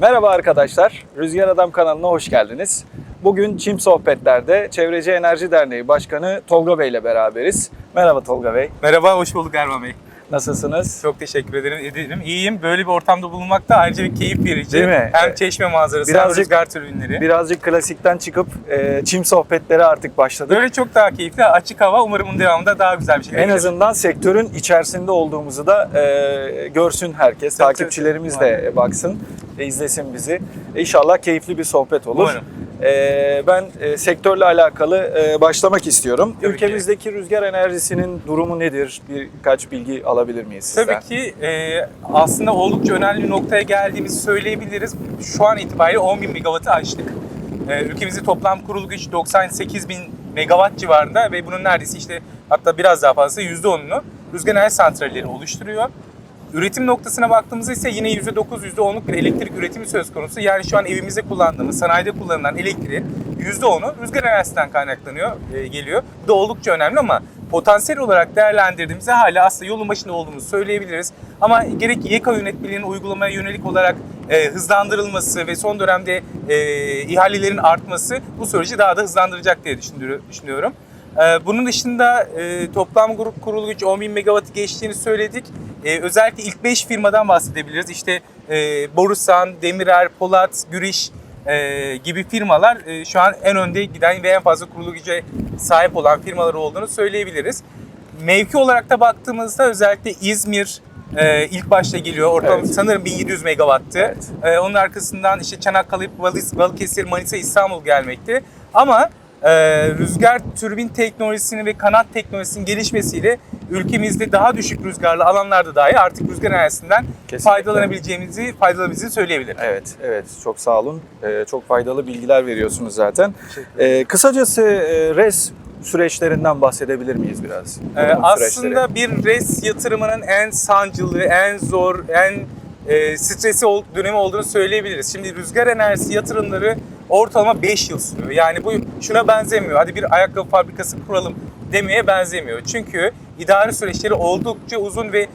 Merhaba arkadaşlar, Rüzgar Adam kanalına hoş geldiniz. Bugün Çim Sohbetler'de Çevreci Enerji Derneği Başkanı Tolga Bey ile beraberiz. Merhaba Tolga Bey, Merhaba, hoş bulduk Erman Bey. Nasılsınız? Çok teşekkür ederim. ederim. İyiyim. Böyle bir ortamda bulunmak da ayrıca bir keyif verici. Değil mi? Hem çeşme manzarası Birazcık- hem rüzgar türbinleri. Birazcık klasikten çıkıp e, Çim Sohbetleri artık başladık. Böyle çok daha keyifli. Açık hava umarım bunun devamında daha güzel bir şey. En azından sektörün içerisinde olduğumuzu da e, görsün herkes, Tabii, takipçilerimiz tabii. de baksın, e, izlesin bizi. İnşallah keyifli bir sohbet olur. Umarım. E, ben e, sektörle alakalı e, başlamak istiyorum. Tabii Ülkemizdeki rüzgar enerjisinin durumu nedir? Birkaç bilgi alabilir miyiz sizden? Tabii ki e, aslında oldukça önemli bir noktaya geldiğimizi söyleyebiliriz. Şu an itibariyle 10 bin megawattı aştık. E, ülkemizde toplam kurulu güç 98 bin megawatt civarında ve bunun neredeyse işte hatta biraz daha fazla %10'unu rüzgar enerji santralleri oluşturuyor. Üretim noktasına baktığımızda ise yine %9, %10'luk bir elektrik üretimi söz konusu. Yani şu an evimizde kullandığımız, sanayide kullanılan elektriğin %10'u rüzgar enerjisinden kaynaklanıyor, e, geliyor. Bu da oldukça önemli ama potansiyel olarak değerlendirdiğimizde hala aslında yolun başında olduğumuzu söyleyebiliriz. Ama gerek YK yönetmeliğinin uygulamaya yönelik olarak e, hızlandırılması ve son dönemde e, ihalelerin artması bu süreci daha da hızlandıracak diye düşünüyor- düşünüyorum. Ee, Bunun dışında e, toplam grup kurulu güç 10.000 megawattı geçtiğini söyledik. Ee, Özellikle ilk 5 firmadan bahsedebiliriz. İşte e, Borusan, Demirer, Polat, Gürüş e, gibi firmalar e, şu an en önde giden ve en fazla kurulu güce sahip olan firmalar olduğunu söyleyebiliriz. Mevki olarak da baktığımızda özellikle İzmir e, ilk başta geliyor. Ortalama Evet. sanırım 1700 megawattı. Evet. E, onun arkasından işte Çanakkale, Balis- Balıkesir, Manisa, İstanbul gelmekte. Ama e, rüzgar türbin teknolojisinin ve kanat teknolojisinin gelişmesiyle ülkemizde daha düşük rüzgarlı alanlarda dahi artık rüzgar enerjisinden Kesinlikle. faydalanabileceğimizi, faydalanabileceğimizi söyleyebilirim. Evet, evet. Çok sağ olun. E, çok faydalı bilgiler veriyorsunuz zaten. E, kısacası e, res süreçlerinden bahsedebilir miyiz biraz? Ee, aslında bir res yatırımının en sancılı, en zor, en e, stresi ol- dönemi olduğunu söyleyebiliriz. Şimdi rüzgar enerjisi yatırımları ortalama 5 yıl sürüyor. Yani bu şuna benzemiyor. Hadi bir ayakkabı fabrikası kuralım demeye benzemiyor. Çünkü idari süreçleri oldukça uzun ve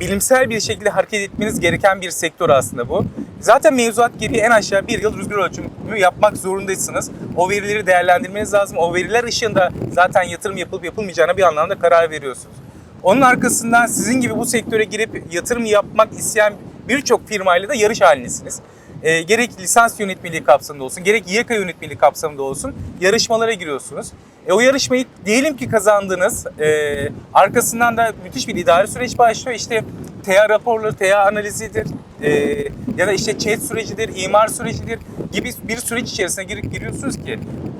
bilimsel bir şekilde hareket etmeniz gereken bir sektör aslında bu. Zaten mevzuat gereği en aşağı bir yıl rüzgar ölçümü yapmak zorundasınız. O verileri değerlendirmeniz lazım. O veriler ışığında zaten yatırım yapılıp yapılmayacağına bir anlamda karar veriyorsunuz. Onun arkasından sizin gibi bu sektöre girip yatırım yapmak isteyen birçok firmayla da yarış halindesiniz. E, gerek lisans yönetmeliği kapsamında olsun, gerek YK yönetmeliği kapsamında olsun yarışmalara giriyorsunuz. E, o yarışmayı diyelim ki kazandınız. E, arkasından da müthiş bir idari süreç başlıyor. İşte TA raporları, TA analizidir e, ya da işte ÇED sürecidir, imar sürecidir gibi bir süreç içerisine girip giriyorsunuz ki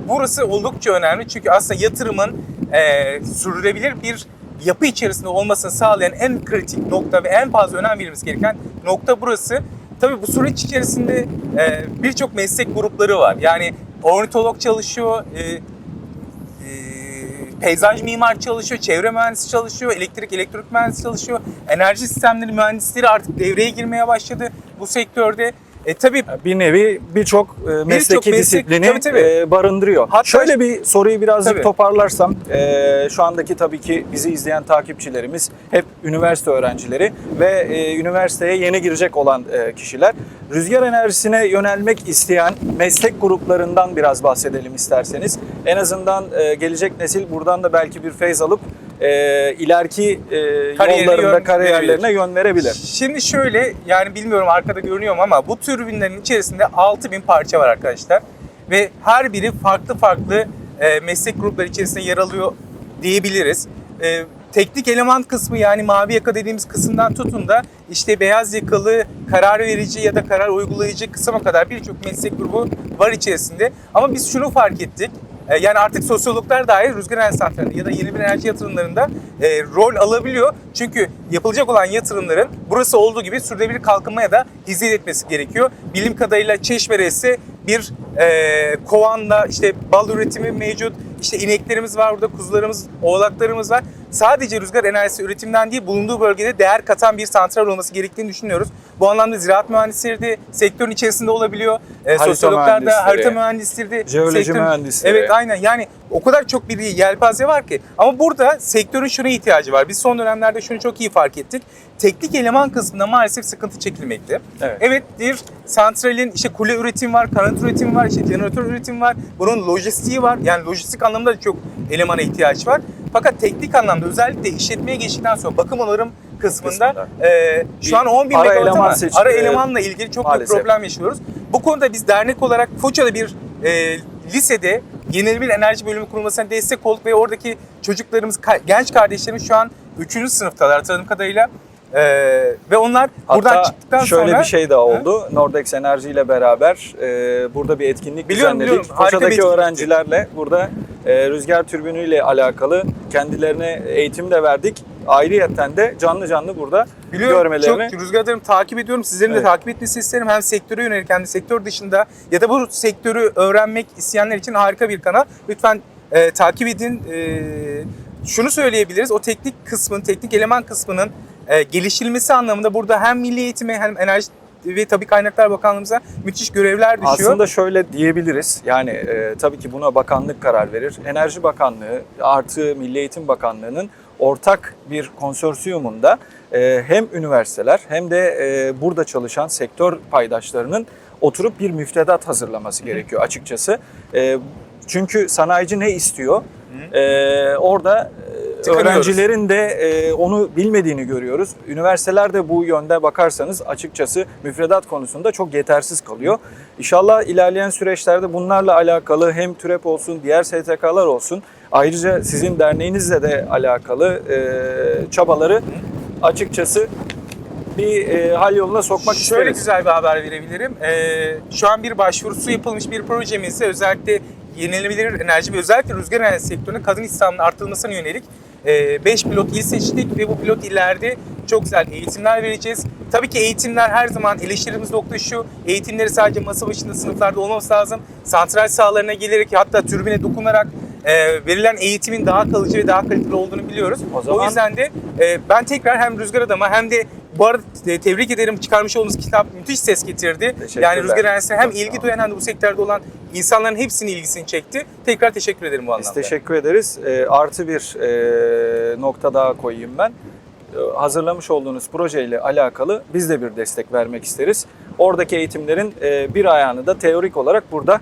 burası oldukça önemli çünkü aslında yatırımın e, sürdürülebilir bir yapı içerisinde olmasını sağlayan en kritik nokta ve en fazla önem verilmesi gereken nokta burası. Tabii bu süreç içerisinde e, birçok meslek grupları var. Yani ornitolog çalışıyor, e, e, peyzaj mimar çalışıyor, çevre mühendisi çalışıyor, elektrik elektronik mühendisi çalışıyor. Enerji sistemleri mühendisleri artık devreye girmeye başladı bu sektörde. E tabii bir nevi birçok e, mesleki meslek- disiplini tabii, tabii. e, barındırıyor. Hatta- Şöyle bir soruyu birazcık Tabii. toparlarsam, e, şu andaki tabii ki bizi izleyen takipçilerimiz hep üniversite öğrencileri ve e, üniversiteye yeni girecek olan e, kişiler. Rüzgar enerjisine yönelmek isteyen meslek gruplarından biraz bahsedelim isterseniz. En azından e, gelecek nesil buradan da belki bir feyz alıp e, ileriki e, Kariyerine yollarında, yön kariyerlerine yön verebilir. Şimdi şöyle yani bilmiyorum arkada görünüyor mu ama bu türbinlerin içerisinde 6000 parça var arkadaşlar. Ve her biri farklı farklı e, meslek grupları içerisinde yer alıyor diyebiliriz. E, teknik eleman kısmı yani mavi yaka dediğimiz kısımdan tutun da işte beyaz yakalı karar verici ya da karar uygulayıcı kısma kadar birçok meslek grubu var içerisinde. Ama biz şunu fark ettik. E, Yani artık sosyologlar dahi rüzgar enerji ya da yeni bir enerji yatırımlarında e, rol alabiliyor. Çünkü yapılacak olan yatırımların burası olduğu gibi sürdürülebilir kalkınmaya da hizmet etmesi gerekiyor. Bilim kadarıyla Çeşme bir e, kovanla işte bal üretimi mevcut. İşte ineklerimiz var burada, kuzularımız, oğlaklarımız var. Sadece rüzgar enerjisi üretimden değil bulunduğu bölgede değer katan bir santral olması gerektiğini düşünüyoruz. Bu anlamda ziraat mühendisleri de sektörün içerisinde olabiliyor. E, sosyologlar da, harita mühendisleri de. jeoloji mühendisleri. Evet aynen yani o kadar çok bir yelpaze var ki. Ama burada sektörün şuna ihtiyacı var. Biz son dönemlerde şunu çok iyi fark ettik. Teknik eleman kısmında maalesef sıkıntı çekilmekte. Evet. Evet bir santralin işte kule üretimi var, kanat üretimi var, işte jeneratör üretimi var. Bunun lojistiği var. Yani lojistik anlamda da çok elemana ihtiyaç var. Fakat teknik anlamda özellikle işletmeye geçtikten sonra bakım onarım kısmında e, şu an 10 bin Ara megawatt eleman ama ara elemanla ilgili çok büyük problem yaşıyoruz. Bu konuda biz dernek olarak Foça'da bir e, lisede yenilenebilir enerji bölümü kurulmasına destek olduk ve oradaki çocuklarımız, genç kardeşlerimiz şu an 3. sınıftalar hatırladığım kadarıyla. E, ve onlar buradan Hatta çıktıktan şöyle sonra... bir şey daha oldu. Nordex Enerji ile beraber e, burada bir etkinlik Biliyorum, düzenledik. biliyorum. Foça'daki öğrencilerle burada e, rüzgar türbünüyle alakalı kendilerine eğitim de verdik. Ayrıyeten de canlı canlı burada Biliyorum görmelerini çok Rüzgar Adar'ım takip ediyorum. Sizlerin Evet. de takip etmesi isterim. Hem sektöre yönelik hem de sektör dışında ya da bu sektörü öğrenmek isteyenler için harika bir kanal. Lütfen e, takip edin. E, şunu söyleyebiliriz. O teknik kısmın, teknik eleman kısmının e, geliştirilmesi anlamında burada hem Milli Eğitim'e hem Enerji ve Tabii Kaynaklar Bakanlığımıza müthiş görevler düşüyor. Aslında şöyle diyebiliriz. Yani e, tabii ki buna bakanlık karar verir. Enerji Bakanlığı artı Milli Eğitim Bakanlığı'nın ortak bir konsorsiyumunda e, hem üniversiteler hem de e, burada çalışan sektör paydaşlarının oturup bir müfredat hazırlaması gerekiyor açıkçası. E, çünkü sanayici ne istiyor? E, orada. Öğrencilerin de e, onu bilmediğini görüyoruz. Üniversiteler de bu yönde bakarsanız açıkçası müfredat konusunda çok yetersiz kalıyor. İnşallah ilerleyen süreçlerde bunlarla alakalı hem TÜREP olsun, diğer STK'lar olsun, ayrıca sizin derneğinizle de alakalı e, çabaları açıkçası bir e, hal yoluna sokmak Şöyle isteriz. güzel bir haber verebilirim. Ee, şu an bir başvurusu yapılmış bir projemizde özellikle yenilenebilir enerji ve özellikle rüzgar enerji sektöründe kadın istihdamının artırılmasına yönelik 5 pilot il seçtik ve bu pilot illerde çok güzel eğitimler vereceğiz. Tabii ki eğitimler her zaman eleştirimiz nokta şu, eğitimleri sadece masa başında sınıflarda olmaması lazım. Santral sahalarına gelerek hatta türbine dokunarak e, verilen eğitimin daha kalıcı ve daha kaliteli olduğunu biliyoruz. O zaman- o yüzden de e, ben tekrar hem Rüzgar Adam'a hem de bu arada e, tebrik ederim çıkarmış olduğunuz kitap müthiş ses getirdi. Yani Rüzgar Enerjisi'ne hem Çok ilgi duyan hem de bu sektörde olan insanların hepsinin ilgisini çekti. Tekrar teşekkür ederim bu Biz anlamda. teşekkür ederiz. E, artı bir e, nokta daha koyayım ben. E, hazırlamış olduğunuz projeyle alakalı biz de bir destek vermek isteriz. Oradaki eğitimlerin e, bir ayağını da teorik olarak burada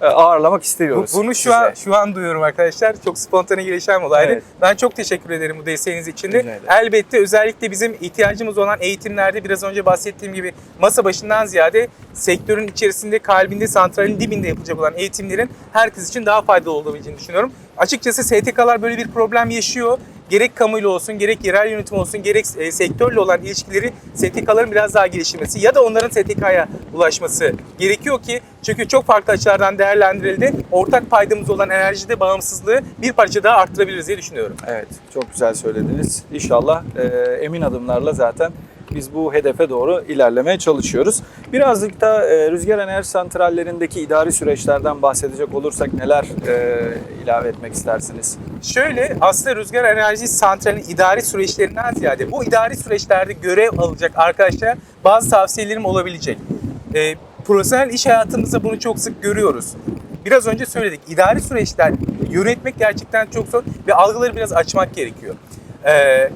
e, ağırlamak Bu- istiyoruz. Bunu şu size. an şu an duyuyorum arkadaşlar. Çok spontane gelişen olaydı. Evet. Ben çok teşekkür ederim bu desteğiniz için de. Elbette özellikle bizim ihtiyacımız olan eğitimlerde biraz önce bahsettiğim gibi masa başından ziyade sektörün içerisinde kalbinde santralin dibinde yapılacak olan eğitimlerin herkes için daha faydalı olabileceğini düşünüyorum. Açıkçası STK'lar böyle bir problem yaşıyor. Gerek kamuyla olsun, gerek yerel yönetim olsun, gerek e, sektörle olan ilişkileri STK'ların biraz daha geliştirmesi ya da onların STK'ya ulaşması gerekiyor ki çünkü çok farklı açılardan değerlendirildi. Ortak paydamız olan enerjide bağımsızlığı bir parça daha arttırabiliriz diye düşünüyorum. Evet, çok güzel söylediniz. İnşallah e, emin adımlarla zaten biz bu hedefe doğru ilerlemeye çalışıyoruz. Birazcık da e, rüzgar enerji santrallerindeki idari süreçlerden bahsedecek olursak neler e, ilave etmek istersiniz? Şöyle aslında rüzgar enerji santralinin idari süreçlerinden ziyade bu idari süreçlerde görev alacak arkadaşlar bazı tavsiyelerim olabilecek. Ee, profesyonel iş hayatımızda bunu çok sık görüyoruz. Biraz önce söyledik. İdari süreçler yönetmek gerçekten çok zor ve algıları biraz açmak gerekiyor. Ee,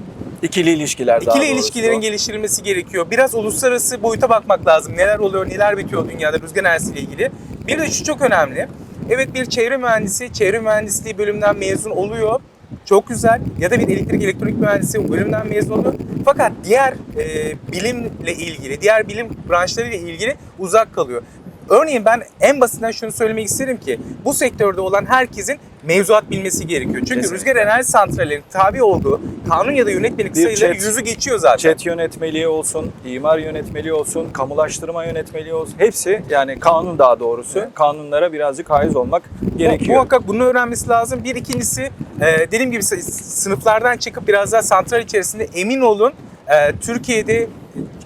İkili ilişkiler daha İkili doğrusu. ilişkilerin geliştirilmesi gerekiyor. Biraz uluslararası boyuta bakmak lazım. Neler oluyor, neler bitiyor dünyada rüzgar enerjisiyle ilgili. Bir de şu çok önemli. Evet bir çevre mühendisi, çevre mühendisliği bölümünden mezun oluyor. Çok güzel. Ya da bir elektrik elektronik mühendisi bölümünden mezun oluyor. Fakat diğer e, bilimle ilgili, diğer bilim branşlarıyla ilgili uzak kalıyor. Örneğin ben en basitinden şunu söylemek isterim ki bu sektörde olan herkesin mevzuat bilmesi gerekiyor. Çünkü Kesinlikle. rüzgar enerji santrallerinin tabi olduğu kanun ya da yönetmelik Bir sayıları chat- yüzü geçiyor zaten. Çet yönetmeliği olsun, imar yönetmeliği olsun, kamulaştırma yönetmeliği olsun. Hepsi yani kanun daha doğrusu. Evet. Kanunlara birazcık haiz olmak gerekiyor. Muhakkak bunu öğrenmesi lazım. Bir ikincisi e, dediğim gibi sı- sınıflardan çıkıp biraz daha santral içerisinde emin olun. e, Türkiye'de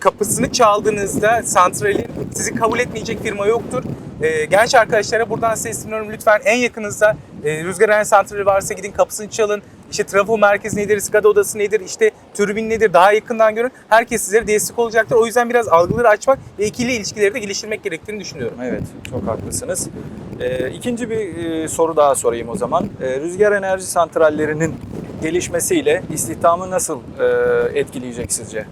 kapısını çaldığınızda santralin sizi kabul etmeyecek firma yoktur. E, genç arkadaşlara buradan sesleniyorum lütfen en yakınızda e, rüzgar enerji santrali varsa gidin kapısını çalın. işte trafo merkezi nedir, SCADA odası nedir, işte türbin nedir daha yakından görün. Herkes sizlere destek olacaktır. O yüzden biraz algıları açmak ve ikili ilişkileri de geliştirmek gerektiğini düşünüyorum. Evet, çok haklısınız. Ee, ikinci bir e, soru daha sorayım o zaman. Ee, rüzgar enerji santrallerinin gelişmesiyle istihdamı nasıl e, etkileyecek sizce?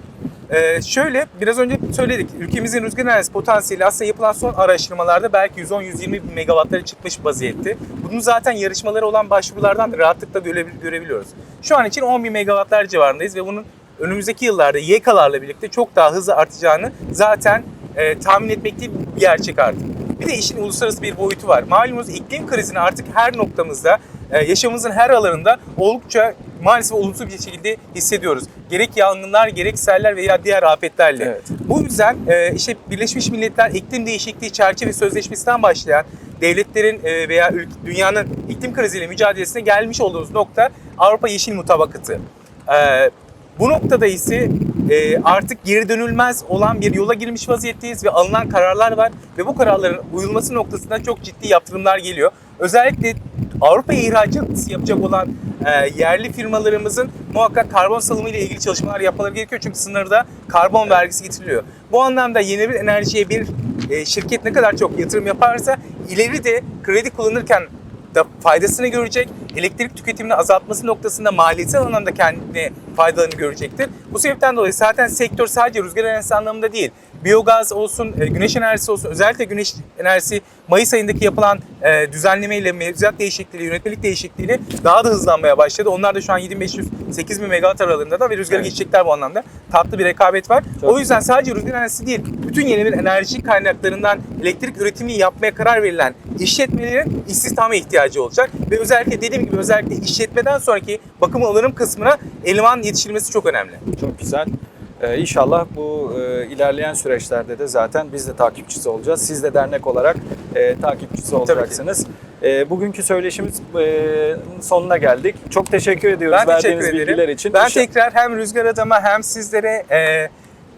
Ee, şöyle biraz önce söyledik. Ülkemizin rüzgar enerjisi potansiyeli aslında yapılan son araştırmalarda belki 110-120 bin megawattlara çıkmış vaziyette. Bunu zaten yarışmaları olan başvurulardan da rahatlıkla göre- görebiliyoruz. Şu an için 10 bin megawattlar civarındayız ve bunun önümüzdeki yıllarda YK'larla birlikte çok daha hızlı artacağını zaten e, tahmin etmekte bir gerçek artık. Bir de işin uluslararası bir boyutu var. Malumunuz iklim krizini artık her noktamızda, e, yaşamımızın her alanında oldukça maalesef olumsuz bir şekilde hissediyoruz. Gerek yangınlar, gerek seller veya diğer afetlerle. Evet. Bu yüzden e, işte Birleşmiş Milletler İklim Değişikliği Çerçeve Sözleşmesi'nden başlayan devletlerin e, veya dünyanın iklim kriziyle mücadelesine gelmiş olduğumuz nokta Avrupa Yeşil Mutabakatı. E, bu noktada ise e, artık geri dönülmez olan bir yola girmiş vaziyetteyiz ve alınan kararlar var ve bu kararların uyulması noktasında çok ciddi yaptırımlar geliyor. Özellikle Avrupa'ya ihracat yapacak olan e, yerli firmalarımızın muhakkak karbon salımı ile ilgili çalışmalar yapmaları gerekiyor. Çünkü sınırda karbon vergisi getiriliyor. Bu anlamda yenilenebilir enerjiye bir e, şirket ne kadar çok yatırım yaparsa ileride kredi kullanırken da faydasını görecek. Elektrik tüketimini azaltması noktasında maliyetsel anlamda kendine faydalarını görecektir. Bu sebepten dolayı zaten sektör sadece rüzgar enerjisi anlamında değil. Biyogaz olsun, e, güneş enerjisi olsun, özellikle güneş enerjisi Mayıs ayındaki yapılan e, düzenlemeyle, mevzuat değişikliğiyle, yönetmelik değişikliğiyle daha da hızlanmaya başladı. Onlar da şu an 7500-8000 megawatt aralığında da ve rüzgara Evet. geçecekler bu anlamda. Tatlı bir rekabet var. Çok o yüzden sadece rüzgar enerjisi değil, bütün yenilenebilir enerji kaynaklarından elektrik üretimini yapmaya karar verilen işletmelerin istihdama ihtiyacı olacak. Ve özellikle dediğim gibi özellikle işletmeden sonraki bakım onarım kısmına eleman yetiştirilmesi çok önemli. Çok güzel. Ee, inşallah bu e, ilerleyen süreçlerde de zaten biz de takipçisi olacağız. Siz de dernek olarak e, takipçisi olacaksınız. E, bugünkü söyleşimiz e, sonuna geldik. Çok teşekkür ediyoruz Ben teşekkür verdiğiniz ederim. bilgiler için. Ben İnşa- tekrar hem Rüzgar Adam'a hem sizlere e,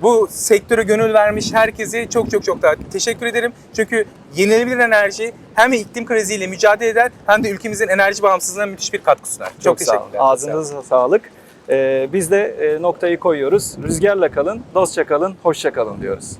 bu sektöre gönül vermiş herkese çok çok çok daha teşekkür ederim. Çünkü yenilenebilir enerji hem iklim kriziyle mücadele eder hem de ülkemizin enerji bağımsızlığına müthiş bir katkı sunar. Çok, Çok sağ olun. teşekkürler. Ağzınıza sağlık. Ee, biz de e, noktayı koyuyoruz. Rüzgarla kalın, dostça kalın, hoşça kalın diyoruz.